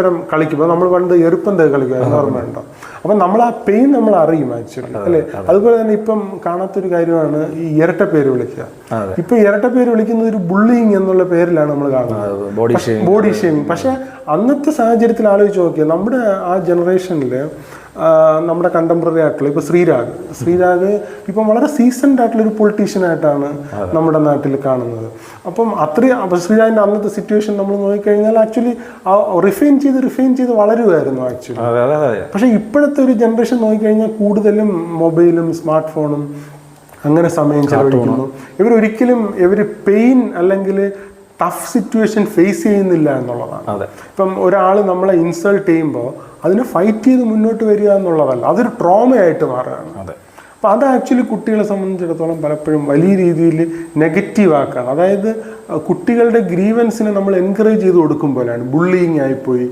ഇത്തരം കളിക്കുമ്പോൾ നമ്മൾ പണ്ട് എറുപ്പന്ത് കളിക്കുമായിരുന്നു ഓർമ്മയുണ്ടോ അപ്പം നമ്മൾ ആ പെയിൻ നമ്മൾ അറിയും ആക്ച്വലി അല്ലേ? അതുപോലെ തന്നെ ഇപ്പം കാണാത്തൊരു കാര്യമാണ് ഈ ഇരട്ട പേര് വിളിക്കുക. ഇപ്പം ഇരട്ട പേര് വിളിക്കുന്നത് ഒരു ബുള്ളിങ് എന്നുള്ള പേരിലാണ് നമ്മൾ കാണുന്നത്. ബോഡി ഷെയിം ബോഡി ഷേമിങ് പക്ഷെ അന്നത്തെ സാഹചര്യത്തിൽ ആലോചിച്ച് നോക്കിയാൽ നമ്മുടെ ആ ജനറേഷനിൽ നമ്മുടെ കണ്ടംപററി ആയിട്ടുള്ള ഇപ്പൊ ശ്രീരാഗ്. ശ്രീരാഗ് ഇപ്പം വളരെ സീസൺഡ് ആയിട്ടുള്ള ഒരു പൊളിറ്റീഷ്യൻ ആയിട്ടാണ് നമ്മുടെ നാട്ടിൽ കാണുന്നത്. അപ്പം അത്രയും ശ്രീരാഗിന്റെ അന്നത്തെ സിറ്റുവേഷൻ നമ്മൾ നോക്കിക്കഴിഞ്ഞാൽ ആക്ച്വലി റിഫൈൻ ചെയ്ത് റിഫൈൻ ചെയ്ത് വളരുമായിരുന്നു ആക്ച്വലി പക്ഷെ ഇപ്പോഴത്തെ ഒരു ജനറേഷൻ നോക്കിക്കഴിഞ്ഞാൽ കൂടുതലും മൊബൈലും സ്മാർട്ട് ഫോണും അങ്ങനെ സമയം ചെലവഴിക്കുന്നു. ഇവർ ഒരിക്കലും ഇവർ പെയിൻ അല്ലെങ്കിൽ ടഫ് സിറ്റുവേഷൻ ഫേസ് ചെയ്യുന്നില്ല എന്നുള്ളതാണ്. അതെ. ഇപ്പം ഒരാൾ നമ്മളെ ഇൻസൾട്ട് ചെയ്യുമ്പോൾ അതിനെ ഫൈറ്റ് ചെയ്ത് മുന്നോട്ട് വരിക എന്നുള്ളതല്ല അതൊരു ട്രോമയായിട്ട് മാറുകയാണ്. അതെ. അപ്പം അത് ആക്ച്വലി കുട്ടികളെ സംബന്ധിച്ചിടത്തോളം പലപ്പോഴും വലിയ രീതിയിൽ നെഗറ്റീവ് ആക്കുകയാണ് അതായത് കുട്ടികളുടെ ഗ്രീവൻസിനെ നമ്മൾ എൻകറേജ് ചെയ്ത് കൊടുക്കും പോലെയാണ്. ബുള്ളിങ് ആയിപ്പോയി.